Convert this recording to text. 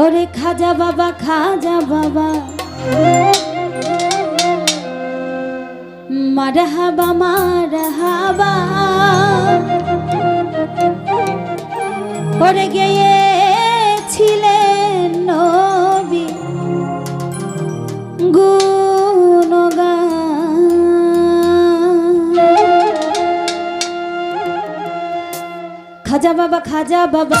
ওরে খাজা বাবা খাজা বাবা। মারহাবা মারহাবা। ওরে গেয়েছিলেন নবী গুণগান। খাজা বাবা খাজা বাবা।